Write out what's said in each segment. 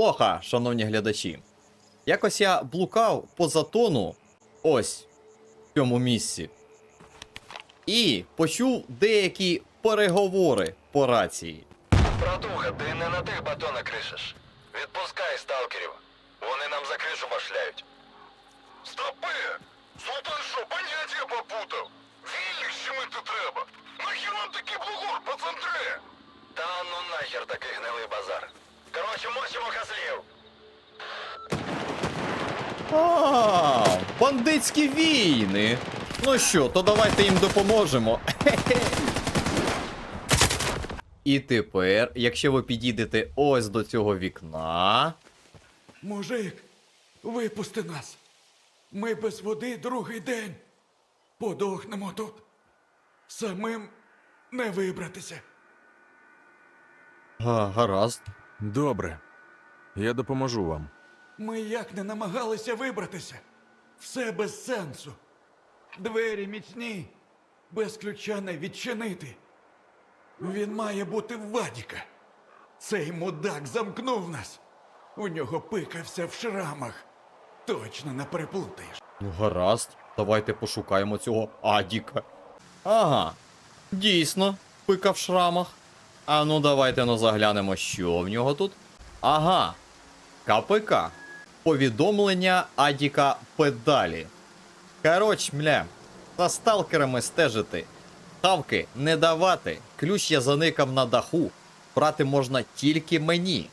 Алоха, шановні глядачі. Якось я блукав по затону, ось в цьому місці. І почув деякі переговори по рації. Братуха, ти не на тих батонах кришиш. Відпускай сталкерів. Вони нам за кришу башляють. Стопи! Султан що, поняття попутав? Вільних ми тут треба. Нахер вам такий бугур по центрі? Та ну нахер такий гнилий базар. Короче, мочимо козлів. А, бандитські війни. Ну що, то давайте їм допоможемо. І тепер, якщо ви підійдете ось до цього вікна. Мужик, випусти нас. Ми без води другий день. Подохнемо тут. Самим не вибратися. Га, гаразд. Добре. Я допоможу вам. Ми як не намагалися вибратися. Все без сенсу. Двері міцні, без ключа не відчинити. Він має бути в Вадіка. Цей мудак замкнув нас. У нього пикався в шрамах. Точно не переплутаєш. Ну, гаразд, давайте пошукаємо цього Адіка. Ага, дійсно, пика в шрамах. А ну давайте ну заглянемо, що в нього тут. Ага, КПК. Повідомлення Адіка педалі. Коротше, мля, за сталкерами стежити. Тавки не давати. Ключ я заникав на даху. Брати можна тільки мені.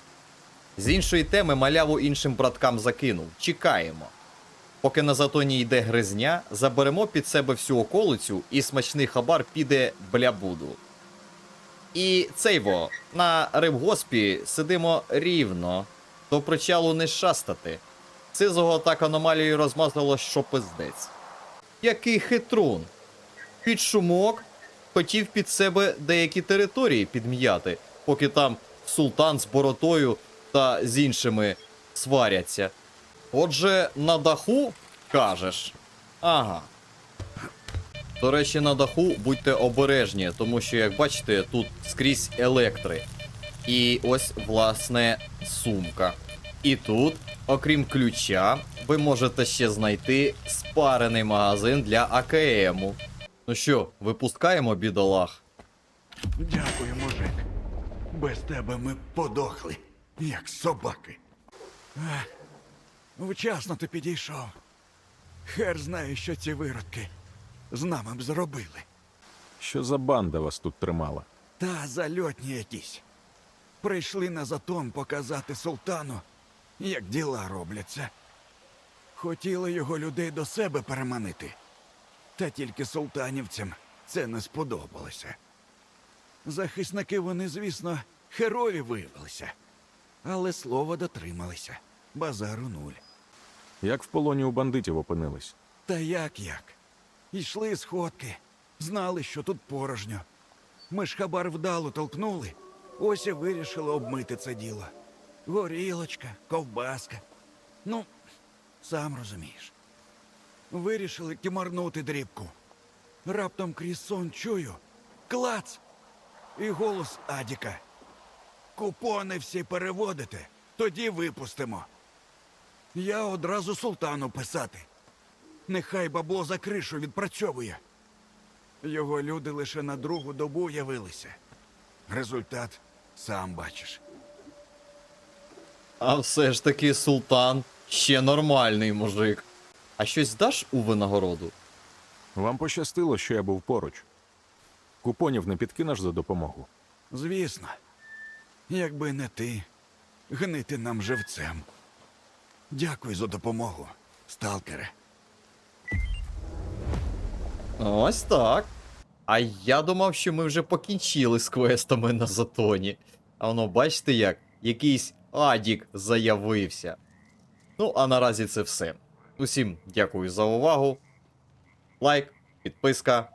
З іншої теми маляву іншим браткам закинув. Чекаємо. Поки на затоні йде гризня, заберемо під себе всю околицю і смачний хабар піде блябуду. І цейво, на рибгоспі сидимо рівно, до причалу не шастати. Цизого так аномалією розмазало, що пиздець. Який хитрун. Під шумок хотів під себе деякі території підм'яти, поки там султан з боротою та з іншими сваряться. Отже, на даху кажеш. Ага. До речі, на даху будьте обережні, тому що, як бачите, тут скрізь електри. І ось, власне, сумка. І тут, окрім ключа, ви можете ще знайти спарений магазин для АКМу. Ну що, випускаємо бідолах? Дякую, мужик. Без тебе ми подохли, як собаки. Ех, вчасно ти підійшов. Хер знає, що ці виродки з нами б зробили. Що за банда вас тут тримала? Та зальотні якісь. Прийшли на затон показати султану, як діла робляться. Хотіли його людей до себе переманити. Та тільки султанівцям це не сподобалося. Захисники вони, звісно, герої виявилися, але слова дотрималися. Базару нуль. Як в полоні у бандитів опинились? Та як як? Йшли сходки, знали, що тут порожньо. Ми ж хабар вдало толкнули, ось і вирішили обмити це діло. Горілочка, ковбаска. Ну, сам розумієш. Вирішили кімарнути дрібку. Раптом крізь сон чую. Клац! І голос Адіка. Купони всі переводите, тоді випустимо. Я одразу султану писати. Нехай бабло за кришу відпрацьовує. Його люди лише на другу добу явилися. Результат сам бачиш. А все ж таки султан ще нормальний мужик. А щось даш у винагороду? Вам пощастило, що я був поруч. Купонів не підкинеш за допомогу. Звісно, якби не ти, гнити нам живцем. Дякую за допомогу, сталкере. Ось так. А я думав, що ми вже покінчили з квестами на затоні. А воно, бачите як, якийсь Адік заявився. Ну, а наразі це все. Усім дякую за увагу. Лайк, підписка.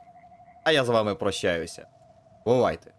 А я з вами прощаюся. Бувайте!